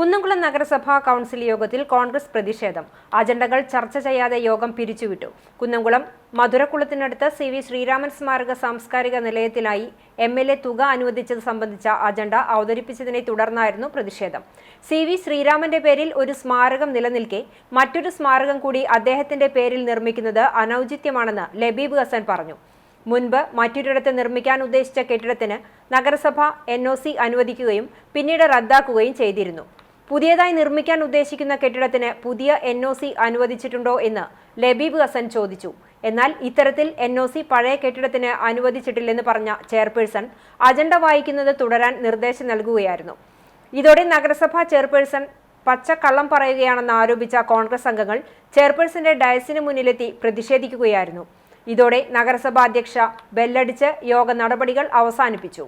കുന്നംകുളം നഗരസഭാ കൗൺസിൽ യോഗത്തിൽ കോൺഗ്രസ് പ്രതിഷേധം. അജണ്ടകൾ ചർച്ച ചെയ്യാതെ യോഗം പിരിച്ചുവിട്ടു. കുന്നംകുളം മധുരക്കുളത്തിനടുത്ത് സി വി ശ്രീരാമൻ സ്മാരക സാംസ്കാരിക നിലയത്തിലായി എം എൽ എ തുക അനുവദിച്ചത് സംബന്ധിച്ച അജണ്ട അവതരിപ്പിച്ചതിനെ തുടർന്നായിരുന്നു പ്രതിഷേധം. സി വി ശ്രീരാമന്റെ പേരിൽ ഒരു സ്മാരകം നിലനിൽക്കെ മറ്റൊരു സ്മാരകം കൂടി അദ്ദേഹത്തിന്റെ പേരിൽ നിർമ്മിക്കുന്നത് അനൌചിത്യമാണെന്ന് ലബീബ് ഹസൻ പറഞ്ഞു. മുൻപ് മറ്റൊരിടത്ത് നിർമ്മിക്കാൻ ഉദ്ദേശിച്ച കെട്ടിടത്തിന് നഗരസഭ എൻ അനുവദിക്കുകയും പിന്നീട് റദ്ദാക്കുകയും ചെയ്തിരുന്നു. പുതിയതായി നിർമ്മിക്കാൻ ഉദ്ദേശിക്കുന്ന കെട്ടിടത്തിന് പുതിയ എൻ ഒ സി അനുവദിച്ചിട്ടുണ്ടോ എന്ന് ലബീബ് ഹസൻ ചോദിച്ചു. എന്നാൽ ഇത്തരത്തിൽ എൻ ഒ സി പഴയ കെട്ടിടത്തിന് അനുവദിച്ചിട്ടില്ലെന്ന് പറഞ്ഞ ചെയർപേഴ്സൺ അജണ്ട വായിക്കുന്നത് തുടരാൻ നിർദ്ദേശം നൽകുകയായിരുന്നു. ഇതോടെ നഗരസഭാ ചെയർപേഴ്സൺ പച്ചക്കള്ളം പറയുകയാണെന്ന് ആരോപിച്ച കോൺഗ്രസ് അംഗങ്ങൾ ചെയർപേഴ്സന്റെ ഡയസിന് മുന്നിലെത്തി പ്രതിഷേധിക്കുകയായിരുന്നു. ഇതോടെ നഗരസഭാ അധ്യക്ഷ ബെല്ലടിച്ച് യോഗ നടപടികൾ അവസാനിപ്പിച്ചു.